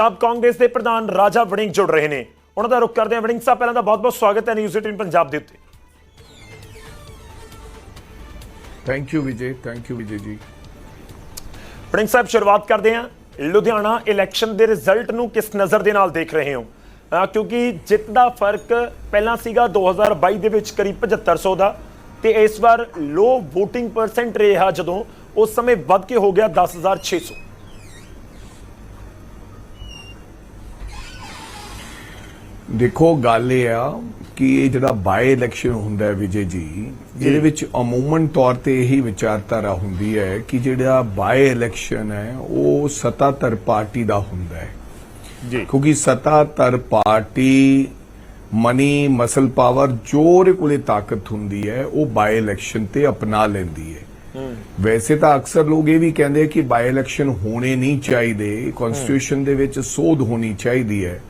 ਪੰਜਾਬ ਕਾਂਗਰਸ ਦੇ ਪ੍ਰਧਾਨ ਰਾਜਾ ਵੜਿੰਗ ਜੁੜ ਰਹੇ ਨੇ। ਉਹਨਾਂ ਦਾ ਰੁਖ ਕਰਦੇ ਹਾਂ। ਵੜਿੰਗ ਸਾਹਿਬ ਪਹਿਲਾਂ ਤਾਂ ਬਹੁਤ-ਬਹੁਤ ਸਵਾਗਤ ਹੈ ਨਿਊਜ਼ 18 ਪੰਜਾਬ ਦੇ ਉੱਤੇ। Thank you Vijay thank you Vijay ji Warring ਸਾਹਿਬ ਸ਼ੁਰੂਆਤ ਕਰਦੇ ਹਾਂ। ਲੁਧਿਆਣਾ ਇਲੈਕਸ਼ਨ ਦੇ ਰਿਜ਼ਲਟ ਨੂੰ ਕਿਸ ਨਜ਼ਰ ਦੇ ਨਾਲ ਦੇਖ ਰਹੇ ਹੋ? ਕਿਉਂਕਿ ਜਿੱਤ ਦਾ ਫ਼ਰਕ ਪਹਿਲਾਂ ਸੀਗਾ 2022 ਦੇ ਵਿੱਚ ਕਰੀਬ 7500 ਦਾ। ਤੇ ਇਸ ਵਾਰ ਲੋ VOTING ਪਰਸੈਂਟ ਰਿਹਾ ਜਦੋਂ ਉਸ ਸਮੇਂ ਵੱਧ ਕੇ ਹੋ ਗਿਆ 10600 ਦੇਖੋ ਗੱਲ ਇਹ ਆ ਕਿ ਇਹ ਜਿਹੜਾ ਬਾਈ ਇਲੈਕਸ਼ਨ ਹੁੰਦਾ ਹੈ ਵਿਜੇ ਜੀ ਇਹਦੇ ਵਿੱਚ ਅਮੂਮਨ ਤੌਰ ਤੇ ਇਹੀ ਵਿਚਾਰਧਾਰਾ ਹੁੰਦੀ ਹੈ ਕਿ ਜਿਹੜਾ ਬਾਈ ਇਲੈਕਸ਼ਨ ਹੈ ਉਹ ਸੱਤਾਧਰ ਪਾਰਟੀ ਦਾ ਹੁੰਦਾ ਹੈ। ਜੀ। ਕਿਉਂਕਿ ਸੱਤਾਧਰ ਪਾਰਟੀ ਮਨੀ ਮਸਲ ਪਾਵਰ ਜੋ ਉਹਦੇ ਕੋਲੇ ਤਾਕਤ ਹੁੰਦੀ ਹੈ ਉਹ ਬਾਈ ਇਲੈਕਸ਼ਨ ਤੇ ਅਪਣਾ ਲੈਂਦੀ ਹੈ। ਵੈਸੇ ਤਾਂ ਅਕਸਰ ਲੋਕ ਇਹ ਵੀ ਕਹਿੰਦੇ ਕਿ ਬਾਈ ਇਲੈਕਸ਼ਨ ਹੋਣੇ ਨਹੀਂ ਚਾਹੀਦੇ ਕਨਸਟੀਟਿਊਸ਼ਨ ਦੇ ਵਿੱਚ ਸੋਧ ਹੋਣੀ ਚਾਹੀਦੀ ਹੈ।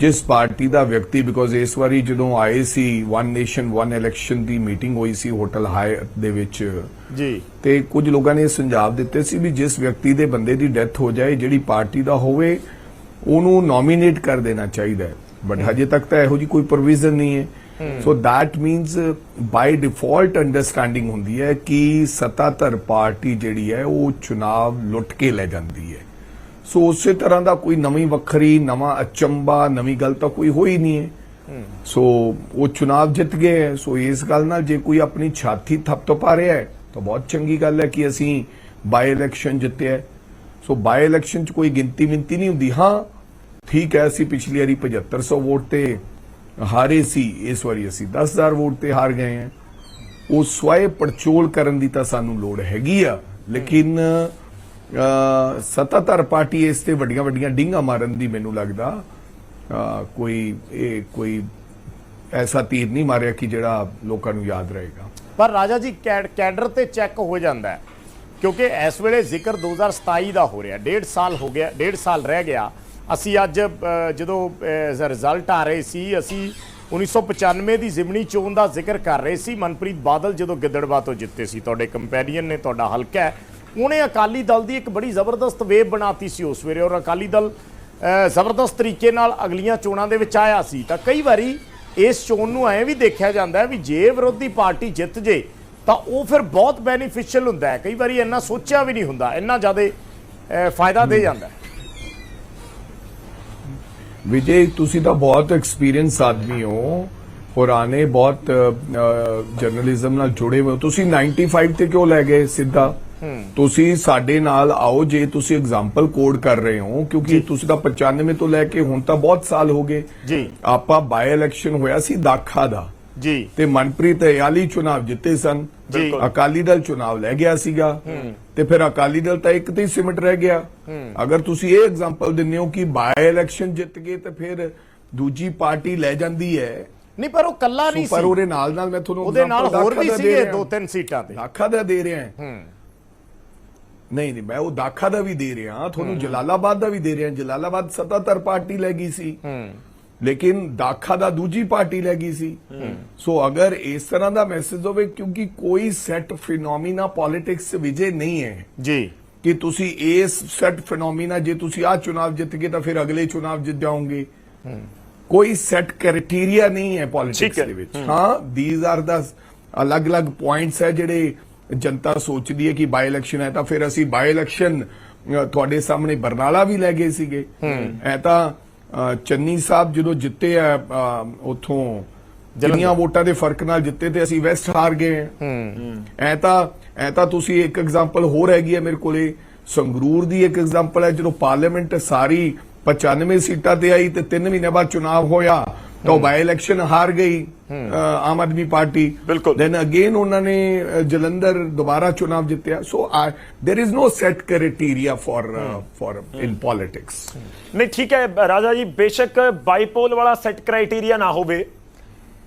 ਜਿਸ ਪਾਰਟੀ ਦਾ ਵਿਅਕਤੀ ਬਿਕੋਜ਼ ਇਸ ਵਾਰੀ ਜਦੋਂ ਆਏ ਸੀ ਵਨ ਨੇਸ਼ਨ ਵਨ ਇਲੈਕਸ਼ਨ ਦੀ ਮੀਟਿੰਗ ਹੋਈ ਸੀ ਹੋਟਲ ਹਾਇਤ ਦੇ ਵਿੱਚ। ਜੀ। ਤੇ ਕੁਝ ਲੋਕਾਂ ਨੇ ਇਹ ਸੁਝਾਅ ਦਿੱਤੇ ਸੀ ਵੀ ਜਿਸ ਵਿਅਕਤੀ ਦੇ ਬੰਦੇ ਦੀ ਡੈਥ ਹੋ ਜਾਏ ਜਿਹੜੀ ਪਾਰਟੀ ਦਾ ਹੋਵੇ ਉਹਨੂੰ ਨੋਮੀਨੇਟ ਕਰ ਦੇਣਾ ਚਾਹੀਦਾ ਹੈ। ਬਟ ਹਜੇ ਤੱਕ ਤਾਂ ਇਹੋ ਜੀ ਕੋਈ ਪ੍ਰੋਵੀਜ਼ਨ ਨਹੀਂ ਹੈ। So that means by default understanding ਹੁੰਦੀ ਹੈ ਕਿ ਸੱਤਾਧਰ ਪਾਰਟੀ ਜਿਹੜੀ ਹੈ ਉਹ ਚੁਣਾਵ ਲੁੱਟ ਕੇ ਲੈ ਜਾਂਦੀ ਹੈ। ਸੋ ਉਸੇ ਤਰ੍ਹਾਂ ਦਾ ਕੋਈ ਨਵੀਂ ਵੱਖਰੀ, ਨਵਾਂ ਅਚੰਬਾ ਨਵੀਂ ਗੱਲ ਤਾਂ ਕੋਈ ਹੋਈ ਨਹੀਂ ਹੈ। ਸੋ ਉਹ ਚੁਣਾਵ ਜਿੱਤ ਗਏ ਹੈ। ਸੋ ਇਸ ਗੱਲ ਨਾਲ ਜੇ ਕੋਈ ਆਪਣੀ ਛਾਤੀ ਥੱਪ ਪਾ ਰਿਹਾ ਹੈ, ਤਾਂ ਬਹੁਤ ਚੰਗੀ ਗੱਲ ਹੈ ਕਿ ਅਸੀਂ ਬਾਈ ਇਲੈਕਸ਼ਨ ਜਿੱਤਿਆ ਸੋ ਬਾਈ ਇਲੈਕਸ਼ਨ 'ਚ ਕੋਈ ਗਿਣਤੀ ਮਿੰਤੀ ਨਹੀਂ ਹੁੰਦੀ। ਹਾਂ, ਠੀਕ ਹੈ, ਅਸੀਂ ਪਿਛਲੀ ਵਾਰੀ 7500 ਵੋਟ ਤੇ ਹਾਰੇ ਸੀ। ਇਸ ਵਾਰੀ ਅਸੀਂ 10000 ਵੋਟ ਤੇ ਹਾਰ ਗਏ ਹਾਂ। ਉਹ ਸਵਾਏ ਪੜਚੋਲ ਕਰਨ ਦੀ ਤਾਂ ਸਾਨੂੰ ਲੋੜ ਹੈਗੀ ਆ। ਲੇਕਿਨ ਸੱਤਾਧਾਰ ਪਾਰਟੀ ਇਸ ਤੇ ਵੱਡੀਆਂ ਵੱਡੀਆਂ ਡਿੰਗਾ ਮਾਰਨ ਦੀ ਮੈਨੂੰ ਲੱਗਦਾ ਕੋਈ, ਇਹ ਕੋਈ ਐਸਾ ਤੀਰ ਨਹੀਂ ਮਾਰਿਆ ਕਿ ਜਿਹੜਾ ਲੋਕਾਂ ਨੂੰ ਯਾਦ ਰਹੇਗਾ। ਪਰ ਰਾਜਾ ਜੀ, ਕੈਡ- ਕੈਡਰ ਤੇ ਚੈੱਕ ਹੋ ਜਾਂਦਾ ਹੈ, ਕਿਉਂਕਿ ਇਸ ਵੇਲੇ ਜ਼ਿਕਰ 2027 ਦਾ ਹੋ ਰਿਹਾ, ਡੇਢ ਸਾਲ ਹੋ ਗਿਆ, ਡੇਢ ਸਾਲ ਰਹਿ ਗਿਆ। ਅਸੀਂ ਅੱਜ ਜਦੋਂ ਰਿਜ਼ਲਟ ਆ ਰਹੇ ਸੀ, ਅਸੀਂ 1995 ਦੀ ਜ਼ਿਮਨੀ ਚੋਣ ਦਾ ਜ਼ਿਕਰ ਕਰ ਰਹੇ ਸੀ। ਮਨਪ੍ਰੀਤ ਬਾਦਲ ਜਦੋਂ ਗਿੱਦੜਵਾ ਤੋਂ ਜਿੱਤੇ ਸੀ, ਤੁਹਾਡੇ ਕੰਪੈਰੀਅਨ ਨੇ ਤੁਹਾਡਾ ਹਲਕਾ ਹੈ। ਉਹਨੇ ਅਕਾਲੀ ਦਲ ਦੀ ਇੱਕ ਬੜੀ ਜ਼ਬਰਦਸਤ ਵੇਵ ਬਣਾਤੀ ਸੀ ਉਸ ਵੇਲੇ ਔਰ ਅਕਾਲੀ ਦਲ ਜ਼ਬਰਦਸਤ ਤਰੀਕੇ ਨਾਲ ਅਗਲੀਆਂ ਚੋਣਾਂ ਦੇ ਵਿੱਚ ਆਇਆ ਸੀ। ਤਾਂ ਕਈ ਵਾਰੀ ਇਸ ਚੋਣ ਨੂੰ ਐਂ ਵੀ ਦੇਖਿਆ ਜਾਂਦਾ ਵੀ ਜੇ ਵਿਰੋਧੀ ਪਾਰਟੀ ਜਿੱਤ ਜੇ, ਤਾਂ ਉਹ ਫਿਰ ਬਹੁਤ ਬੈਨੀਫੀਸ਼ੀਅਲ ਹੁੰਦਾ ਹੈ। ਕਈ ਵਾਰੀ ਇੰਨਾ ਸੋਚਿਆ ਵੀ ਨਹੀਂ ਹੁੰਦਾ, ਇੰਨਾ ਜ਼ਿਆਦਾ ਫਾਇਦਾ ਦੇ ਜਾਂਦਾ ਵਿਜੇ, ਤੁਸੀਂ ਤਾਂ ਬਹੁਤ ਐਕਸਪੀਰੀਅੰਸ ਆਦਮੀ ਹੋ, ਪੁਰਾਣੇ ਬਹੁਤ ਜਰਨਲਿਜ਼ਮ ਨਾਲ ਜੁੜੇ ਹੋਏ ਹੋ। ਤੁਸੀਂ 95 ਤੇ ਕਿਉਂ ਲੈ ਗਏ ਸਿੱਧਾ? ਤੁਸੀਂ ਸਾਡੇ ਨਾਲ ਆਓ ਜੇ ਤੁਸੀਂ ਐਗਜ਼ਾਮਪਲ ਕੋਡ ਕਰ ਰਹੇ ਹੋ ਕਿਉਂਕਿ ਤੁਸੀਂ ਤਾਂ 95 ਤੋਂ ਲੈ ਕੇ ਹੁਣ ਤਾਂ ਬਹੁਤ ਸਾਲ ਹੋ ਗਏ। ਜੀ। ਆਪਾਂ ਬਾਈ ਇਲੈਕਸ਼ਨ ਹੋਇਆ ਸੀ ਦਾਖਾ ਦਾ। ਜੀ। ਤੇ ਮਨਪ੍ਰੀਤ ਅਯਾਲੀ ਚੁਣਾਵ ਜਿੱਤੇ ਸਨ। ਅਕਾਲੀ ਦਲ ਚੁਣਾਵ ਲੈ ਗਿਆ ਸੀਗਾ। ਤੇ ਫਿਰ ਅਕਾਲੀ ਦਲ ਤਾਂ ਇੱਕ ਤੇ ਹੀ ਸਿਮਟ ਰਹਿ ਗਿਆ। ਅਗਰ ਤੁਸੀਂ ਇਹ ਐਗਜ਼ਾਮਪਲ ਦਿੰਦੇ ਹੋ ਕਿ ਬਾਈ ਇਲੈਕਸ਼ਨ ਜਿੱਤ ਗਏ ਤੇ ਫਿਰ ਦੂਜੀ ਪਾਰਟੀ ਲੈ ਜਾਂਦੀ ਹੈ। ਨਹੀਂ ਪਰ ਉਹ ਕੱਲਾ ਨਹੀਂ ਪਰ ਸੀ। ਉਹਦੇ ਨਾਲ ਨਾਲ ਮੈਂ ਤੁਹਾਨੂੰ ਉਹਦੇ ਨਾਲ ਹੋਰ ਵੀ ਸੀਗੇ। ਦੋ ਤਿੰਨ ਸੀਟਾਂ ਤੇ। ਦਾਖਾ ਦਾ ਦੇ ਰਿਹਾ। ਹਾਂ। ਨਹੀਂ ਨਹੀਂ ਮੈਂ ਉਹ ਦਾਖਾ ਦਾ ਵੀ ਦੇ ਰਿਹਾ ਤੁਹਾਨੂੰ ਜਲਾਲਾਬਾਦ ਦਾ ਵੀ ਦੇ ਰਿਹਾ ਜਲਾਲਾਬਾਦ ਸੱਤਾਧਰ ਪਾਰਟੀ ਲੈ ਗਈ ਸੀ। ਲੇਕਿਨ ਦਾਖਾ ਦਾ ਦੂਜੀ ਪਾਰਟੀ ਲੈ ਗਈ ਸੀ। ਸੋ ਅਗਰ ਇਸ ਤਰ੍ਹਾਂ ਦਾ ਮੈਸੇਜ ਹੋਵੇ ਕਿਉਂਕਿ ਕੋਈ ਸੈਟ ਫਿਨੋਮੀਨਾ ਪੋਲਿਟਿਕਸ ਵਿਜੇ ਨਹੀਂ ਹੈ। ਜੀ। ਕਿ ਤੁਸੀਂ ਇਸ ਸੈਟ ਫਿਨੋਮੀਨਾ ਜੇ ਤੁਸੀਂ ਆ ਚੁਣਾਵ ਜਿੱਤ ਗਏ ਤਾਂ ਫਿਰ ਅਗਲੇ ਚੁਣਾਵ ਜਿੱਤ ਜਾਓਗੇ। ਕੋਈ ਸੈਟ ਕ੍ਰਾਈਟੇਰੀਆ ਨਹੀਂ ਹੈ ਪੋਲਿਟਿਕਸ। ਦੇ ਵਿੱਚ। ਹਾਂ। ਥੀਸ ਆਰ ਦਾ ਅਲੱਗ-ਅਲੱਗ ਪੁਆਇੰਟਸ ਹੈ ਜਿਹੜੇ ਜਨਤਾ ਸੋਚਦੀ ਹੈ ਕਿ ਬਾਈ ਇਲੈਕਸ਼ਨ ਹੈ ਤਾਂ ਫਿਰ ਅਸੀਂ ਬਾਈ ਇਲੈਕਸ਼ਨ ਤੁਹਾਡੇ ਸਾਹਮਣੇ ਬਰਨਾਲਾ ਵੀ ਲੈ ਗਏ ਸੀਗੇ। ਐ ਤਾਂ ਚੰਨੀ ਸਾਹਿਬ ਜਦੋਂ ਜਿੱਤੇ ਆ ਉਥੋਂ ਜਿੰਨੀਆਂ ਵੋਟਾਂ ਦੇ ਫ਼ਰਕ ਨਾਲ ਜਿੱਤੇ ਤੇ ਅਸੀਂ ਵੈਸਟ ਹਾਰ ਗਏ ਐ ਤਾਂ ਐ ਤਾਂ ਤੁਸੀਂ ਇੱਕ ਐਗਜ਼ਾਮਪਲ ਹੋਰ ਹੈਗੀ ਹੈ ਮੇਰੇ ਕੋਲੇ। ਸੰਗਰੂਰ ਦੀ ਇੱਕ ਐਗਜ਼ਾਮਪਲ ਹੈ ਜਦੋਂ ਪਾਰਲੀਮੈਂਟ ਸਾਰੀ 95 ਸੀਟਾਂ ਤੇ ਆਈ ਤੇ 3 ਮਹੀਨੇ ਬਾਅਦ ਚੁਣਾਵ ਹੋਇਆ। ਤਾਂ ਬਾਈ ਇਲੈਕਸ਼ਨ ਹਾਰ ਗਈ ਅ, ਆਮ ਆਦਮੀ ਪਾਰਟੀ ਬਿਲਕੁਲ। ਦੈਨ ਅਗੇਨ ਉਹਨਾਂ ਨੇ ਅ, ਜਲੰਧਰ ਦੁਬਾਰਾ ਚੁਣਾਵ ਜਿੱਤਿਆ so there is no set criteria for for in politics ਨਹੀਂ ਠੀਕ ਹੈ ਰਾਜਾ ਜੀ ਬੇਸ਼ੱਕ ਬਾਈਪੋਲ ਵਾਲਾ ਸੈੱਟ ਕ੍ਰਾਈਟੇਰੀਆ ਨਾ ਹੋਵੇ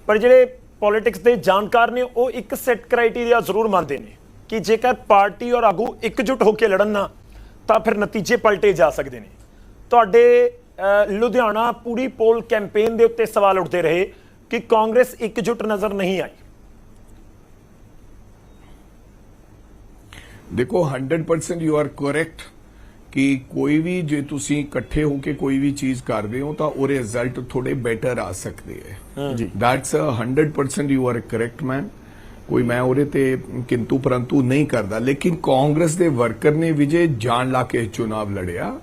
ਪਰ ਜਿਹੜੇ ਪੋਲਿਟਿਕਸ ਦੇ ਜਾਣਕਾਰ ਨੇ ਉਹ ਇੱਕ ਸੈੱਟ ਕ੍ਰਾਈਟੇਰੀਆ ਜ਼ਰੂਰ ਮੰਨਦੇ ਨੇ ਕਿ ਜੇਕਰ ਪਾਰਟੀ ਔਰ ਆਗੂ ਇਕਜੁੱਟ ਹੋ ਕੇ ਲੜਨ ਨਾ ਤਾਂ ਫਿਰ ਨਤੀਜੇ ਪਲਟੇ ਜਾ ਸਕਦੇ ਨੇ ਤੁਹਾਡੇ ਅਹ, ਲੁਧਿਆਣਾ ਪੂਰੀ ਪੋਲ ਕੈਂਪੇਨ ਦੇ ਉੱਤੇ ਸਵਾਲ ਉੱਠਦੇ ਰਹੇ ਕਿ ਕਾਂਗਰਸ ਇਕਜੁੱਟ ਨਜ਼ਰ ਨਹੀਂ ਆਈ। ਦੇਖੋ 100% ਯੂ ਆਰ ਕਰੈਕਟ ਕਿ ਕੋਈ ਵੀ ਜੇ ਤੁਸੀਂ ਇਕੱਠੇ ਹੋ ਕੇ ਕੋਈ ਵੀ ਚੀਜ਼ ਕਰਦੇ ਹੋ ਤਾਂ ਉਹ ਰਿਜ਼ਲਟ ਥੋੜੇ ਬੈਟਰ ਆ ਸਕਦੇ ਹੈ। ਜੀ। That's 100% you are correct man ਕੋਈ ਮੈਂ ਉਹਦੇ ਤੇ ਕਿੰਤੂ ਪਰੰਤੂ ਨਹੀਂ ਕਰਦਾ। ਲੇਕਿਨ ਕਾਂਗਰਸ ਦੇ ਵਰਕਰ ਨੇ ਵਿਜੇ ਜਾਨ ਲਾ ਕੇ ਚੋਣਾਂ ਲੜਿਆ।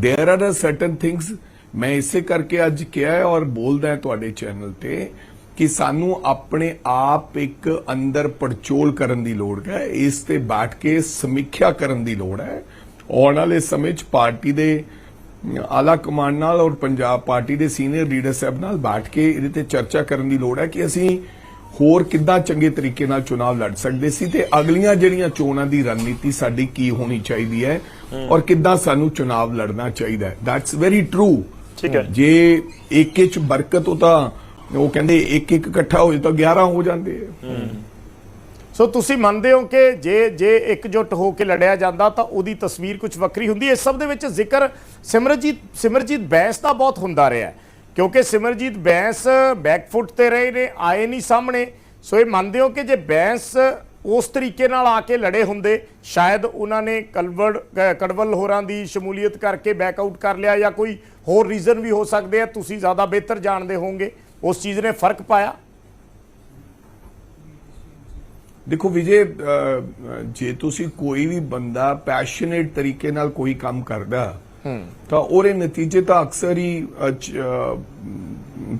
देयर ਆਰ ਸਰਟਨ ਥਿੰਗਸ ਮੈਂ ਇਸੇ ਕਰਕੇ ਅੱਜ ਕਿਹਾ ਹੈ ਔਰ ਬੋਲਦਾ ਹਾਂ ਤੁਹਾਡੇ ਚੈਨਲ ਤੇ ਕਿ ਸਾਨੂੰ ਆਪਣੇ ਆਪ ਇੱਕ ਅੰਦਰ ਪੜਚੋਲ ਕਰਨ ਦੀ ਲੋੜ ਹੈ ਇਸ ਤੇ ਬੈਠ ਕੇ ਸਮੀਖਿਆ ਕਰਨ ਦੀ ਲੋੜ ਹੈ ਆਉਣ ਵਾਲੇ ਸਮੇਂ 'ਚ ਪਾਰਟੀ ਦੇ ਆਲਾ ਕਮਾਂਡ ਨਾਲ ਔਰ ਪੰਜਾਬ ਪਾਰਟੀ ਦੇ ਸੀਨੀਅਰ ਲੀਡਰ ਸਾਹਿਬ ਨਾਲ ਬੈਠ ਕੇ ਇਹਦੇ ਤੇ ਚਰਚਾ ਕਰਨ ਦੀ ਲੋੜ ਹੈ ਕਿ ਅਸੀਂ ਹੋਰ ਕਿੱਦਾਂ ਚੰਗੇ ਤਰੀਕੇ ਨਾਲ ਚੁਣਾਵ ਲੜ ਸਕਦੇ ਸੀ ਤੇ ਅਗਲੀਆਂ ਜਿਹੜੀਆਂ ਚੋਣਾਂ ਦੀ ਰਣਨੀਤੀ ਸਾਡੀ ਕੀ ਹੋਣੀ ਚਾਹੀਦੀ ਹੈ ਔਰ ਕਿੱਦਾਂ ਸਾਨੂੰ ਚੁਣਾਵ ਲੜਨਾ ਚਾਹੀਦਾ ਹੈ। ਦੈਟਸ ਵੈਰੀ ਟਰੂ ਠੀਕ ਹੈ। ਜੇ ਇੱਕ ਇੱਕ ਬਰਕਤ ਹੋ ਤਾਂ ਉਹ ਕਹਿੰਦੇ ਇੱਕ ਇੱਕ ਇਕੱਠਾ ਹੋ ਤਾਂ 11 ਹੋ ਜਾਂਦੇ ਆ। ਸੋ ਤੁਸੀਂ ਮੰਨਦੇ ਹੋ ਕਿ ਜੇ ਜੇ ਇਕਜੁੱਟ ਹੋ ਕੇ ਲੜਿਆ ਜਾਂਦਾ ਤਾਂ ਉਹਦੀ ਤਸਵੀਰ ਕੁਝ ਵੱਖਰੀ ਹੁੰਦੀ ਹੈ। ਇਸ ਸਭ ਦੇ ਵਿੱਚ ਜ਼ਿਕਰ ਸਿਮਰਜੀਤ ਸਿਮਰਜੀਤ ਬੈਂਸ ਦਾ ਬਹੁਤ ਹੁੰਦਾ ਰਿਹਾ ਹੈ। ਕਿਉਂਕਿ ਸਿਮਰਜੀਤ ਬੈਂਸ ਬੈਕਫੁੱਟ ਤੇ ਰਹੇ ਨੇ, ਆਏ ਨਹੀਂ ਸਾਹਮਣੇ। ਸੋ ਇਹ ਮੰਨਦੇ ਹੋ ਕਿ ਜੇ ਬੈਂਸ ਉਸ ਤਰੀਕੇ ਨਾਲ ਆ ਕੇ ਲੜੇ ਹੁੰਦੇ, ਸ਼ਾਇਦ ਉਹਨਾਂ ਨੇ ਕਲਵੜ ਕੜਵਲ ਹੋਰਾਂ ਦੀ ਸ਼ਮੂਲੀਅਤ ਕਰਕੇ ਬੈਕ ਆਊਟ ਕਰ ਲਿਆ ਜਾਂ ਕੋਈ ਹੋਰ ਰੀਜ਼ਨ ਵੀ ਹੋ ਸਕਦੇ ਆ, ਤੁਸੀਂ ਜ਼ਿਆਦਾ ਬਿਹਤਰ ਜਾਣਦੇ ਹੋਵੋਗੇ। ਉਸ ਚੀਜ਼ ਨੇ ਫ਼ਰਕ ਪਾਇਆ। ਦੇਖੋ ਵਿਜੇ ਜੇ ਤੁਸੀਂ ਕੋਈ ਵੀ ਬੰਦਾ ਪੈਸ਼ਨੇਟ ਤਰੀਕੇ ਨਾਲ ਕੋਈ ਕੰਮ ਕਰਦਾ ਤਾਂ ਉਹਦੇ ਨਤੀਜੇ ਤਾਂ ਅਕਸਰ ਹੀ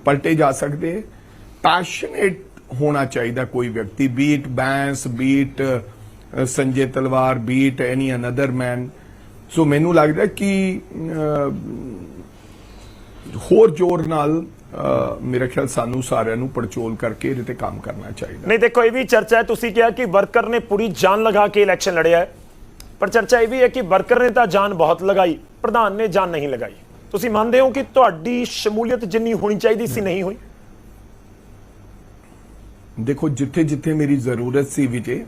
ਪਲਟੇ ਜਾ ਸਕਦੇ। ਪੈਸ਼ਨੇਟ ਹੋਣਾ ਚਾਹੀਦਾ ਕੋਈ ਵਿਅਕਤੀ be Bains be Sanjay Talwar be any other man so ਮੈਨੂੰ ਲੱਗਦਾ ਕਿ ਹੋਰ ਜ਼ੋਰ ਨਾਲ ਅਹ, ਮੇਰਾ ਖਿਆਲ ਸਾਨੂੰ ਸਾਰਿਆਂ ਨੂੰ ਪੜਚੋਲ ਕਰਕੇ ਇਹਦੇ ਤੇ ਕੰਮ ਕਰਨਾ ਚਾਹੀਦਾ। ਨਹੀਂ ਦੇਖੋ ਇਹ ਵੀ ਚਰਚਾ ਹੈ। ਤੁਸੀਂ ਕਿਹਾ ਕਿ ਵਰਕਰ ਨੇ ਪੂਰੀ ਜਾਨ ਲਗਾ ਕੇ ਇਲੈਕਸ਼ਨ ਲੜਿਆ ਹੈ। ਪਰ ਚਰਚਾ ਇਹ ਵੀ ਹੈ ਕਿ ਵਰਕਰ ਨੇ ਤਾਂ ਜਾਨ ਬਹੁਤ ਲਗਾਈ, ਪ੍ਰਧਾਨ ਨੇ ਜਾਨ ਨਹੀਂ ਲਗਾਈ। ਤੁਸੀਂ ਮੰਨਦੇ ਹੋ ਕਿ ਤੁਹਾਡੀ ਸ਼ਮੂਲੀਅਤ ਜਿੰਨੀ ਹੋਣੀ ਚਾਹੀਦੀ ਸੀ, ਨਹੀਂ ਹੋਈ? ਦੇਖੋ ਜਿੱਥੇ ਜਿੱਥੇ ਮੇਰੀ ਜ਼ਰੂਰਤ ਸੀ ਵਿਜੇ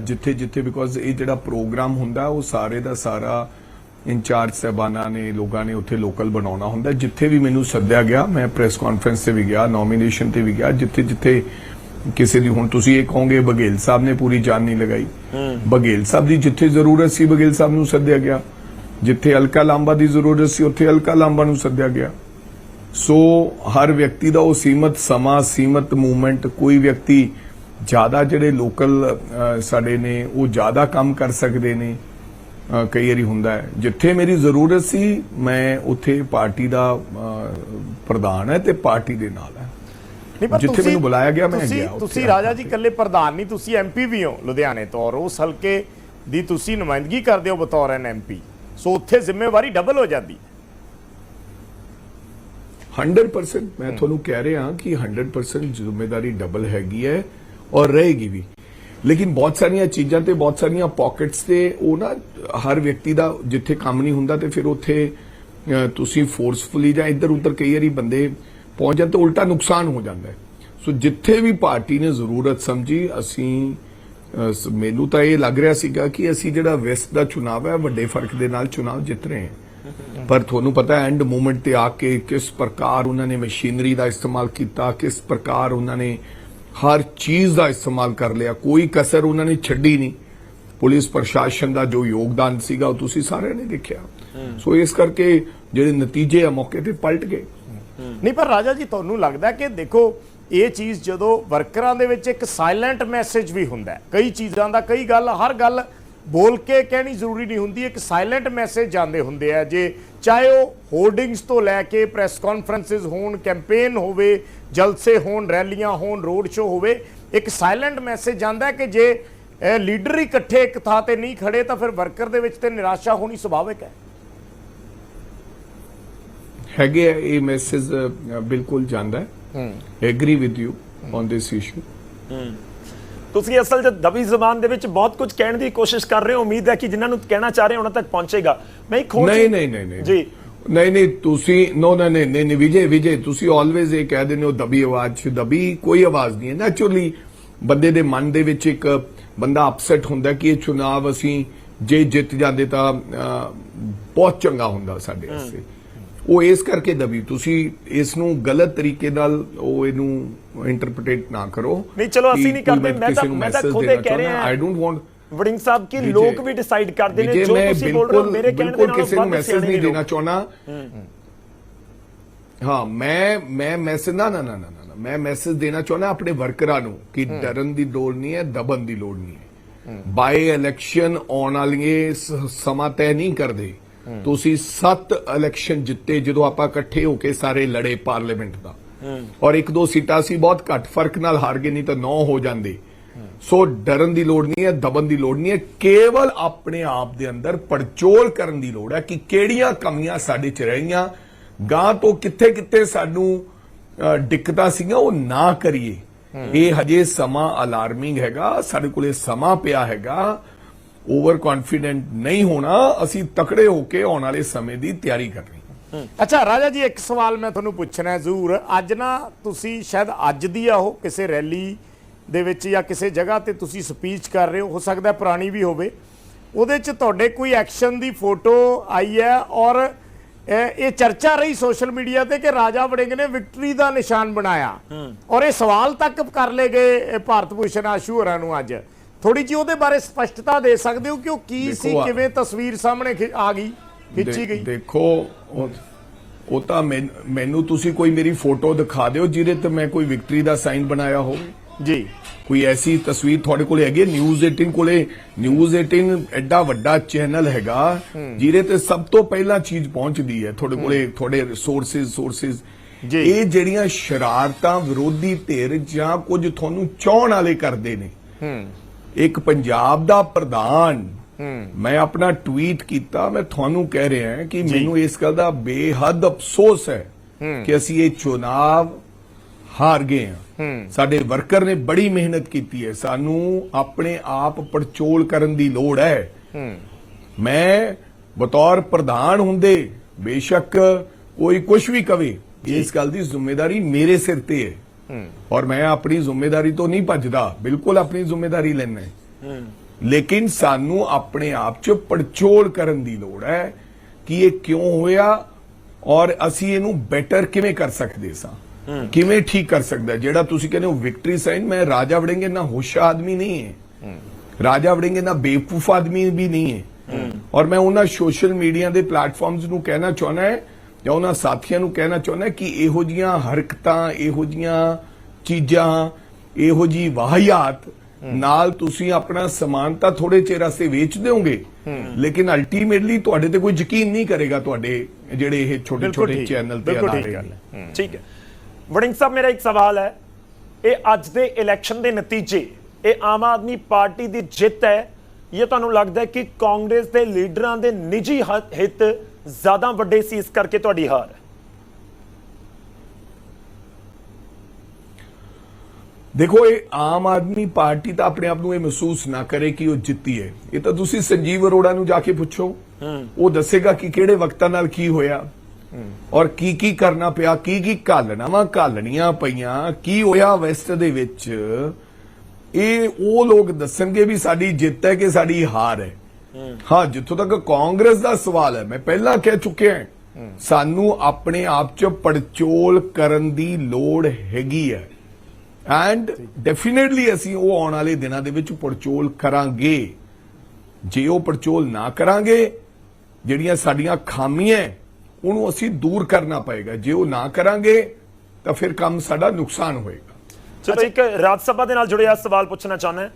ਜਿੱਥੇ ਜਿੱਥੇ ਬਿਕੋਜ਼ ਇਹ ਜਿਹੜਾ ਪ੍ਰੋਗਰਾਮ ਹੁੰਦਾ, ਉਹ ਸਾਰੇ ਦਾ ਸਾਰਾ ਇੰਚਾਰਜ ਸਹਿਬਾਨਾਂ ਨੇ, ਲੋਕਾਂ ਨੇ ਉੱਥੇ ਲੋਕਲ ਬਣਾਉਣਾ ਹੁੰਦਾ। ਜਿੱਥੇ ਵੀ ਮੈਨੂੰ ਸੱਦਿਆ ਗਿਆ, ਮੈਂ ਪ੍ਰੈਸ ਕਾਨਫਰੰਸ ਤੇ ਵੀ ਗਿਆ ਨੋਮੀਨੇਸ਼ਨ ਤੇ ਵੀ ਗਿਆ ਜਿੱਥੇ ਜਿੱਥੇ ਕਿਸੇ ਦੀ ਹੁਣ ਤੁਸੀਂ ਇਹ ਕਹੋਗੇ ਬਘੇਲ ਸਾਹਿਬ ਨੇ ਪੂਰੀ ਜਾਨ ਨਹੀਂ ਲਗਾਈ। ਬਘੇਲ ਸਾਹਿਬ ਦੀ ਜਿੱਥੇ ਜ਼ਰੂਰਤ ਸੀ ਬਘੇਲ ਸਾਹਿਬ ਨੂੰ ਸੱਦਿਆ ਗਿਆ। ਜਿੱਥੇ ਅਲਕਾ ਲਾਂਬਾ ਦੀ ਜ਼ਰੂਰਤ ਸੀ ਉੱਥੇ ਅਲਕਾ ਲਾਂਬਾ ਨੂੰ ਸੱਦਿਆ ਗਿਆ। ਸੋ ਹਰ ਵਿਅਕਤੀ ਦਾ ਉਹ ਸੀਮਤ ਸਮਾਂ ਸੀਮਤ ਮੂਵਮੈਂਟ ਕੋਈ ਵਿਅਕਤੀ ਜ਼ਿਆਦਾ ਜਿਹੜੇ ਲੋਕਲ ਸਾਡੇ ਨੇ ਉਹ ਜ਼ਿਆਦਾ ਕੰਮ ਕਰ ਸਕਦੇ ਨੇ। ਕਈ ਵਾਰੀ ਹੁੰਦਾ ਹੈ। ਜਿੱਥੇ ਮੇਰੀ ਜ਼ਰੂਰਤ ਸੀ ਮੈਂ ਉੱਥੇ ਪਾਰਟੀ ਦਾ ਪ੍ਰਧਾਨ ਹੈ ਤੇ ਪਾਰਟੀ ਦੇ ਨਾਲ ਹੈ। ਨਹੀਂ ਪਰ ਜਿੱਥੇ ਮੈਨੂੰ ਬੁਲਾਇਆ ਗਿਆ, ਮੈਂ ਗਿਆ ਤੁਸੀਂ ਰਾਜਾ ਜੀ ਇਕੱਲੇ ਪ੍ਰਧਾਨ ਨਹੀਂ ਤੁਸੀਂ ਐਮਪੀ ਵੀ ਹੋ ਲੁਧਿਆਣੇ ਤੋਂ ਔਰ ਉਸ ਹਲਕੇ ਦੀ ਤੁਸੀਂ ਨੁਮਾਇੰਦਗੀ ਕਰਦੇ ਹੋ ਬਤੌਰ ਐਨ ਐਮਪੀ ਸੋ ਉੱਥੇ ਜ਼ਿੰਮੇਵਾਰੀ ਡਬਲ ਹੋ ਜਾਂਦੀ। 100% ਮੈਂ ਤੁਹਾਨੂੰ ਕਹਿ ਰਿਹਾ ਕਿ 100% ਜ਼ਿੰਮੇਵਾਰੀ ਡਬਲ ਹੈਗੀ ਹੈ ਔਰ ਰਹੇਗੀ ਵੀ। ਲੇਕਿਨ ਬਹੁਤ ਸਾਰੀਆਂ ਚੀਜ਼ਾਂ ਤੇ ਬਹੁਤ ਸਾਰੀਆਂ ਪਾਕਟਸ ਤੇ ਉਹ ਨਾ ਹਰ ਵਿਅਕਤੀ ਦਾ ਜਿੱਥੇ ਕੰਮ ਨਹੀਂ ਹੁੰਦਾ ਤੇ ਫਿਰ ਉੱਥੇ ਤੁਸੀਂ ਫੋਰਸਫੁਲੀ ਜਾਂ ਇੱਧਰ ਉੱਧਰ ਕਈ ਵਾਰੀ ਬੰਦੇ ਪਹੁੰਚ ਜਾਂਦੇ ਤਾਂ ਉਲਟਾ ਨੁਕਸਾਨ ਹੋ ਜਾਂਦਾ ਹੈ। ਸੋ ਜਿੱਥੇ ਵੀ ਪਾਰਟੀ ਨੇ ਜ਼ਰੂਰਤ ਸਮਝੀ ਅਸੀਂ ਮੈਨੂੰ ਤਾਂ ਇਹ ਲੱਗ ਰਿਹਾ ਸੀਗਾ ਕਿ ਅਸੀਂ ਜਿਹੜਾ ਵੈਸਟ ਦਾ ਚੁਣਾਵ ਹੈ ਵੱਡੇ ਫ਼ਰਕ ਦੇ ਨਾਲ ਚੁਣਾਵ ਜਿੱਤ ਰਹੇ ਹਾਂ। ਪਰ ਤੁਹਾਨੂੰ ਪਤਾ ਹੈ ਐਂਡ ਮੂਮੈਂਟ ਤੇ ਆ ਕੇ ਕਿਸ ਪ੍ਰਕਾਰ ਉਹਨਾਂ ਨੇ ਮਸ਼ੀਨਰੀ ਦਾ ਇਸਤੇਮਾਲ ਕੀਤਾ ਕਿਸ ਪ੍ਰਕਾਰ ਉਹਨਾਂ ਨੇ ਹਰ ਚੀਜ਼ ਦਾ ਇਸਤੇਮਾਲ ਕਰ ਲਿਆ ਕੋਈ ਕਸਰ ਉਹਨਾਂ ਨੇ ਛੱਡੀ ਨਹੀਂ। ਪੁਲਿਸ ਪ੍ਰਸ਼ਾਸਨ ਦਾ ਜੋ ਯੋਗਦਾਨ ਸੀਗਾ ਉਹ ਤੁਸੀਂ ਸਾਰਿਆਂ ਨੇ ਦੇਖਿਆ। ਸੋ ਇਸ ਕਰਕੇ ਜਿਹੜੇ ਨਤੀਜੇ ਆ ਮੌਕੇ ਤੇ ਪਲਟ ਗਏ। ਨਹੀਂ, ਪਰ ਰਾਜਾ ਜੀ, ਤੁਹਾਨੂੰ ਲੱਗਦਾ ਕਿ ਦੇਖੋ, ਇਹ ਚੀਜ਼ ਜਦੋਂ ਵਰਕਰਾਂ ਦੇ ਵਿੱਚ ਇੱਕ ਸਾਇਲੈਂਟ ਮੈਸੇਜ ਵੀ ਹੁੰਦਾ ਕਈ ਚੀਜ਼ਾਂ ਦਾ ਕਈ ਗੱਲ, ਹਰ ਗੱਲ ਬੋਲ ਕੇ ਕਹਿਣੀ ਜ਼ਰੂਰੀ ਨਹੀਂ ਹੁੰਦੀ, ਇੱਕ ਸਾਇਲੈਂਟ ਮੈਸੇਜ ਜਾਂਦੇ ਹੁੰਦੇ ਆ। ਜੇ ਚਾਹੇ ਉਹ ਹੋਰਡਿੰਗਸ ਤੋਂ ਲੈ ਕੇ ਪ੍ਰੈਸ ਕਾਨਫਰੰਸਸ ਹੋਣ ਕੈਂਪੇਨ ਹੋਵੇ, ਜਲਸੇ ਹੋਣ, ਰੈਲੀਆਂ ਹੋਣ ਰੋਡ ਸ਼ੋ ਹੋਵੇ, ਇੱਕ ਸਾਇਲੈਂਟ ਮੈਸੇਜ ਜਾਂਦਾ ਕਿ ਜੇ ਲੀਡਰ ਇਕੱਠੇ ਇੱਕ ਥਾਂ ਤੇ ਨਹੀਂ ਖੜੇ, ਤਾਂ ਫਿਰ ਵਰਕਰ ਦੇ ਵਿੱਚ ਤੇ ਨਿਰਾਸ਼ਾ ਹੋਣੀ ਸੁਭਾਵਿਕ ਹੈ। ਹੈਗੇ ਆ, ਇਹ ਮੈਸੇਜ ਬਿਲਕੁਲ ਜਾਂਦਾ ਹੈ। Agree with you on this issue ਤੁਸੀਂ ਅਸਲ 'ਚ ਦਬੀ ਜ਼ਬਾਨ ਦੇ ਵਿੱਚ ਬਹੁਤ ਕੁਝ ਕਹਿਣ ਦੀ ਕੋਸ਼ਿਸ਼ ਕਰ ਰਹੇ ਹੋ। ਉਮੀਦ ਹੈ ਕਿ ਜਿਨ੍ਹਾਂ ਨੂੰ ਕਹਿਣਾ ਚਾਹ ਰਹੇ ਹੋ ਉਹਨਾਂ ਤੱਕ ਪਹੁੰਚੇਗਾ। ਮੈਂ ਇੱਕ ਹੋਰ ਨਹੀਂ ਨਹੀਂ ਨਹੀਂ ਜੀ। ਨਹੀਂ ਨਹੀਂ ਤੁਸੀਂ ਨੋ ਨਹੀਂ ਨਹੀਂ ਨਹੀਂ ਨਹੀਂ, ਵਿਜੇ ਵਿਜੇ ਤੁਸੀਂ ਆਲਵੇਜ਼ ਇਹ ਕਹਿ ਦਿੰਦੇ ਹੋ ਦਬੀ ਆਵਾਜ਼ ਚ। ਦਬੀ ਕੋਈ ਆਵਾਜ਼ ਨਹੀਂ ਹੈ। ਨੈਚੁਰਲੀ ਬੰਦੇ ਦੇ ਮਨ ਦੇ ਵਿੱਚ ਇੱਕ ਬੰਦਾ ਅਪਸੈਟ ਹੁੰਦਾ ਕਿ ਇਹ ਚੁਣਾਵ ਅਸੀਂ ਜੇ ਜਿੱਤ ਜਾਂਦੇ ਤਾਂ ਬਹੁਤ ਚੰਗਾ ਹੁੰਦਾ ਸਾਡੇ ਵਾਸਤੇ। ਉਹ ਇਸ ਕਰਕੇ ਦਬੀ। ਤੁਸੀਂ ਇਸ ਨੂੰ ਗਲਤ ਤਰੀਕੇ ਨਾਲ ਉਹ ਇਹਨੂੰ ਇੰਟਰਪ੍ਰੀਟ ਨਾ ਕਰੋ ਨਹੀਂ, ਚਲੋ ਅਸੀਂ ਨਹੀਂ ਕਰਦੇ, ਮੈਂ ਤਾਂ- ਮੈਂ ਤਾਂ ਖੁਦ ਇਹ ਕਹਿ ਰਿਹਾ। ਚਾਹੁੰਦਾ। I don't want ਵੜਿੰਗ ਸਾਹਿਬ ਕਿ ਲੋਕ ਵੀ ਡਿਸਾਈਡ ਕਰਦੇ ਨੇ। ਜੋ ਤੁਸੀਂ ਬੋਲ ਰਹੇ ਹੋ ਮੇਰੇ ਕਹਿਣ ਦੇ ਨਾਲੋਂ ਕਿਸੇ ਨੂੰ ਮੈਸੇਜ ਨਹੀਂ ਦੇਣਾ। ਚਾਹਣਾ ਹਾਂ। ਮੈਂ ਮੈਂ ਮੈਸੇਜ ਨਾ ਨਾ ਨਾ ਨਾ ਮੈਂ ਮੈਸੇਜ ਦੇਣਾ ਚਾਹਣਾ ਆਪਣੇ ਵਰਕਰਾਂ ਨੂੰ ਕਿ ਡਰਨ ਦੀ ਲੋੜ ਨਹੀਂ ਹੈ ਦਬਨ ਦੀ ਲੋੜ ਨਹੀਂ ਹੈ। ਬਾਈ ਇਲੈਕਸ਼ਨ ਆਉਣ ਵਾਲੀਏ ਸ- ਸਮਾਂ ਤੈਅ ਨਹੀਂ ਕਰਦੇ। ਤੁਸੀਂ ਸੱਤ ਇਲੈਕਸ਼ਨ ਜਿੱਤੇ ਜਦੋਂ ਆਪਾਂ ਇਕੱਠੇ ਹੋ ਕੇ ਸਾਰੇ ਲੜੇ ਪਾਰਲੀਮੈਂਟ ਦਾ। ਔਰ ਇੱਕ ਦੋ ਸੀਟਾਂ ਸੀ, ਬਹੁਤ ਘੱਟ ਫ਼ਰਕ ਨਾਲ ਹਾਰ ਗਏ, ਨਹੀਂ ਤਾਂ 9 ਹੋ ਜਾਂਦੇ। ਸੋ ਡਰਨ ਦੀ ਲੋੜ ਨਹੀਂ ਹੈ ਦਬਨ ਦੀ ਲੋੜ ਨਹੀਂ ਹੈ, ਕੇਵਲ ਆਪਣੇ ਆਪ ਦੇ ਅੰਦਰ ਪੜਚੋਲ ਕਰਨ ਦੀ ਲੋੜ ਹੈ ਕਿ ਕਿਹੜੀਆਂ ਕਮੀਆਂ ਸਾਡੇ ਚ ਰਹੀਆਂ। ਗਾਂ ਤੋਂ ਕਿੱਥੇ ਕਿੱਥੇ ਸਾਨੂੰ ਦਿੱਕਤਾਂ ਸੀਗੀਆਂ, ਉਹ ਨਾ ਕਰੀਏ। ਇਹ ਹਜੇ ਸਮਾਂ ਅਲਾਰਮਿੰਗ ਹੈਗਾ, ਸਾਡੇ ਕੋਲੇ ਸਮਾਂ ਪਿਆ ਹੈਗਾ। ਓਵਰ ਕੌਨਫੀਡੈਂਟ ਨਹੀਂ ਹੋਣਾ ਅਸੀਂ ਤਕੜੇ ਹੋ ਕੇ ਆਉਣ ਵਾਲੇ ਸਮੇਂ ਦੀ ਤਿਆਰੀ ਕਰਨੀ ਅੱਛਾ ਰਾਜਾ ਜੀ ਇੱਕ ਸਵਾਲ ਮੈਂ ਤੁਹਾਨੂੰ ਪੁੱਛਣਾ ਹੈ ਜ਼ਰੂਰ। ਅੱਜ ਨਾ ਤੁਸੀਂ ਸ਼ਾਇਦ ਅੱਜ ਦੀ ਆ ਉਹ ਕਿਸੇ ਰੈਲੀ ਦੇ ਵਿੱਚ ਜਾਂ ਕਿਸੇ ਜਗ੍ਹਾ ਤੇ ਤੁਸੀਂ ਸਪੀਚ ਕਰ ਰਹੇ ਹੋ ਹੋ ਸਕਦਾ ਹੈ ਪੁਰਾਣੀ ਵੀ ਹੋਵੇ। ਉਹਦੇ 'ਚ ਤੁਹਾਡੇ ਕੋਈ ਐਕਸ਼ਨ ਦੀ ਫੋਟੋ ਆਈ ਹੈ ਔਰ ਇਹ ਇਹ ਚਰਚਾ ਰਹੀ ਸੋਸ਼ਲ ਮੀਡੀਆ ਤੇ ਕਿ ਰਾਜਾ ਵੜਿੰਗ ਨੇ ਵਿਕਟਰੀ ਦਾ ਨਿਸ਼ਾਨ ਬਣਾਇਆ? ਔਰ ਇਹ ਸਵਾਲ ਤੱਕ ਕਰ ਲਏ ਗਏ ਭਾਰਤ ਭੂਸ਼ਣ ਆਸ਼ੂ ਹੋਰਾਂ ਨੂੰ ਅੱਜ। ਥੋੜੀ ਜਿਹੀ ਉਹਦੇ ਬਾਰੇ ਸਪਸ਼ਟਤਾ ਦੇ ਸਕਦੇ ਹੋ ਕਿ ਉਹ ਕੀ ਸੀ ਕਿਵੇਂ ਤਸਵੀਰ ਸਾਹਮਣੇ ਆ ਗਈ ਖਿੱਚੀ ਗਈ? ਦੇਖੋ ਉਹ- ਤਾਂ ਮੈਨ- ਤੁਸੀਂ ਕੋਈ ਮੇਰੀ ਫੋਟੋ ਦਿਖਾ ਦਿਓ ਜਿਹਦੇ ਤੇ ਮੈਂ ਕੋਈ ਵਿਕਟਰੀ ਦਾ ਸਾਈਨ ਬਣਾਇਆ ਹੋਵੇ। ਜੀ। ਕੋਈ ਐਸੀ ਤਸਵੀਰ ਤੁਹਾਡੇ ਕੋਲੇ ਹੈਗੀ? ਨਿਊਜ਼ 18 ਕੋਲੇ ਨਿਊਜ਼ 18 ਐਡਾ ਵੱਡਾ ਚੈਨਲ ਹੈਗਾ ਜਿਹਦੇ ਤੇ ਸਭ ਤੋਂ ਪਹਿਲਾਂ ਚੀਜ਼ ਪਹੁੰਚਦੀ ਹੈ ਤੁਹਾਡੇ ਕੋਲੇ ਤੁਹਾਡੇ ਰਿਸੋਰਸਸ ਸੋਰਸਸ ਜੀ। ਇਹ ਜਿਹੜੀਆਂ ਸ਼ਰਾਰਤਾਂ ਵਿਰੋਧੀ ਧਿਰ ਜਾਂ ਕੁਝ ਤੁਹਾਨੂੰ ਚਾਹਣ ਵਾਲੇ ਕਰਦੇ ਨੇ ਇੱਕ ਪੰਜਾਬ ਦਾ ਪ੍ਰਧਾਨ ਮੈਂ ਆਪਣਾ ਟਵੀਟ ਕੀਤਾ ਮੈਂ ਤੁਹਾਨੂੰ ਕਹਿ ਰਿਹਾ ਹਾਂ ਕਿ ਮੈਨੂੰ ਇਸ ਗੱਲ ਦਾ ਬੇਹੱਦ ਅਫਸੋਸ ਹੈ ਕਿ ਅਸੀਂ ਇਹ ਚੁਣਾਵ ਹਾਰ ਗਏ ਹਾਂ। ਸਾਡੇ ਵਰਕਰ ਨੇ ਬੜੀ ਮਿਹਨਤ ਕੀਤੀ ਹੈ। ਸਾਨੂੰ ਆਪਣੇ ਆਪ ਪੜਚੋਲ ਕਰਨ ਦੀ ਲੋੜ ਹੈ। ਮੈਂ ਬਤੌਰ ਪ੍ਰਧਾਨ ਹੁੰਦੇ ਬੇਸ਼ੱਕ ਕੋਈ ਕੁਝ ਵੀ ਕਵੇ ਇਸ ਗੱਲ ਦੀ ਜ਼ਿੰਮੇਵਾਰੀ ਮੇਰੇ ਸਿਰ ਤੇ ਹੈ। ਔਰ ਮੈਂ ਆਪਣੀ ਜ਼ਿੰਮੇਵਾਰੀ ਤੋਂ ਨਹੀਂ ਭੱਜਦਾ। ਬਿਲਕੁਲ ਆਪਣੀ ਜ਼ਿੰਮੇਵਾਰੀ ਲੈਣਾ ਹੈ। ਲੇਕਿਨ ਸਾਨੂੰ ਆਪਣੇ ਆਪ 'ਚ ਪੜਚੋਲ ਕਰਨ ਦੀ ਲੋੜ ਹੈ ਕਿ ਇਹ ਕਿਉਂ ਹੋਇਆ ਔਰ ਅਸੀਂ ਇਹਨੂੰ ਬੈਟਰ ਕਿਵੇਂ ਕਰ ਸਕਦੇ ਸਾਂ? ਕਿਵੇਂ ਠੀਕ ਕਰ ਸਕਦਾ? ਜਿਹੜਾ ਤੁਸੀਂ ਕਹਿੰਦੇ ਹੋ ਵਿਕਟਰੀ ਸਾਈਨ ਮੈਂ ਰਾਜਾ ਵੜेंगे ਨਾ ਹੋਸ਼ਾ ਆਦਮੀ ਨਹੀਂ ਹੈ। ਰਾਜਾ ਵੜेंगे ਨਾ ਬੇਵਕੂਫ ਆਦਮੀ ਵੀ ਨਹੀਂ ਹੈ। ਔਰ ਮੈਂ ਉਹਨਾਂ ਸੋਸ਼ਲ ਮੀਡੀਆ ਦੇ ਪਲੇਟਫਾਰਮਸ ਨੂੰ ਕਹਿਣਾ ਚਾਹੁੰਦਾ ਹੈ ਜਾਂ ਉਹਨਾਂ ਸਾਥੀਆਂ ਨੂੰ ਕਹਿਣਾ ਚਾਹੁੰਦਾ ਕਿ ਇਹੋ ਜੀਆਂ ਹਰਕਤਾਂ ਇਹੋ ਜੀਆਂ ਚੀਜ਼ਾਂ ਇਹੋ ਜੀ ਵਾਹਿਆਤ ਨਾਲ ਤੁਸੀਂ ਆਪਣਾ ਸਮਾਨ ਤਾਂ ਥੋੜੇ ਚਿਰ ਵਾਸਤੇ ਵੇਚ ਦਿਓਗੇ ਲੇਕਿਨ ਅਲਟੀਮੇਟਲੀ ਤੁਹਾਡੇ ਤੇ ਕੋਈ ਯਕੀਨ ਨਹੀਂ ਕਰੇਗਾ ਤੁਹਾਡੇ ਜਿਹੜੇ ਇਹ ਛੋਟੇ ਛੋਟੇ ਚੈਨਲ ਤੇ ਅਦਾਰੇ ਠੀਕ। ਹੈ। ਠੀਕ ਹੈ। ਵੜਿੰਗ ਸਾਹਿਬ ਮੇਰਾ ਇੱਕ ਸਵਾਲ ਹੈ। ਇਹ ਅੱਜ ਦੇ ਇਲੈਕਸ਼ਨ ਦੇ ਨਤੀਜੇ ਇਹ ਆਮ ਆਦਮੀ ਪਾਰਟੀ ਦੀ ਜਿੱਤ ਹੈ। ਇਹ ਤੁਹਾਨੂੰ ਲੱਗਦਾ ਹੈ ਕਿ ਕਾਂਗਰਸ ਦੇ ਲੀਡਰਾਂ ਦੇ ਨਿੱਜੀ ਹਿੱਤ ਜ਼ਿਆਦਾ ਵੱਡੇ ਸੀ ਇਸ ਕਰਕੇ ਤੁਹਾਡੀ ਹਾਰ। ਦੇਖੋ ਇਹ ਆਮ ਆਦਮੀ ਪਾਰਟੀ ਤਾਂ ਆਪਣੇ ਆਪ ਨੂੰ ਇਹ ਮਹਿਸੂਸ ਨਾ ਕਰੇ ਕਿ ਉਹ ਜਿੱਤੀ ਹੈ। ਇਹ ਤਾਂ ਤੁਸੀਂ ਸੰਜੀਵ ਅਰੋੜਾ ਨੂੰ ਜਾ ਕੇ ਪੁੱਛੋ। ਉਹ ਦੱਸੇਗਾ ਕਿ ਕਿਹੜੇ ਵਕਤਾਂ ਨਾਲ ਕੀ ਹੋਇਆ। ਔਰ ਕੀ ਕੀ ਕਰਨਾ ਪਿਆ ਕੀ ਕੀ ਘਾਲਣਾਵਾਂ ਘਾਲਣੀਆਂ ਪਈਆਂ ਕੀ ਹੋਇਆ ਵੈਸਟ ਦੇ ਵਿੱਚ। ਇਹ ਉਹ ਲੋਕ ਦੱਸਣਗੇ ਵੀ ਸਾਡੀ ਜਿੱਤ ਹੈ ਕਿ ਸਾਡੀ ਹਾਰ ਹੈ। ਹਾਂ, ਜਿੱਥੋਂ ਤੱਕ ਕਾਂਗਰਸ ਦਾ ਸਵਾਲ ਹੈ, ਮੈਂ ਪਹਿਲਾਂ ਕਹਿ ਚੁੱਕਿਆ ਹਾਂ, ਸਾਨੂੰ ਆਪਣੇ ਆਪ 'ਚ ਪੜਚੋਲ ਕਰਨ ਦੀ ਲੋੜ ਹੈਗੀ ਹੈ। ਐਂਡ ਡੈਫੀਨਿਟਲੀ ਅਸੀਂ ਉਹ ਆਉਣ ਵਾਲੇ ਦਿਨਾਂ ਦੇ ਵਿੱਚ ਪੜਚੋਲ ਕਰਾਂਗੇ। ਜੇ ਉਹ ਪੜਚੋਲ ਨਾ ਕਰਾਂਗੇ, ਜਿਹੜੀਆਂ ਸਾਡੀਆਂ ਖਾਮੀਆਂ ਉਹਨੂੰ ਅਸੀਂ ਦੂਰ ਕਰਨਾ ਪਏਗਾ। ਜੇ ਉਹ ਨਾ ਕਰਾਂਗੇ, ਤਾਂ ਫਿਰ ਕੰਮ ਸਾਡਾ ਨੁਕਸਾਨ ਹੋਏਗਾ। ਚਲੋ, ਇੱਕ ਰਾਜ ਸਭਾ ਦੇ ਨਾਲ ਜੁੜਿਆ ਸਵਾਲ ਪੁੱਛਣਾ ਚਾਹੁੰਦਾ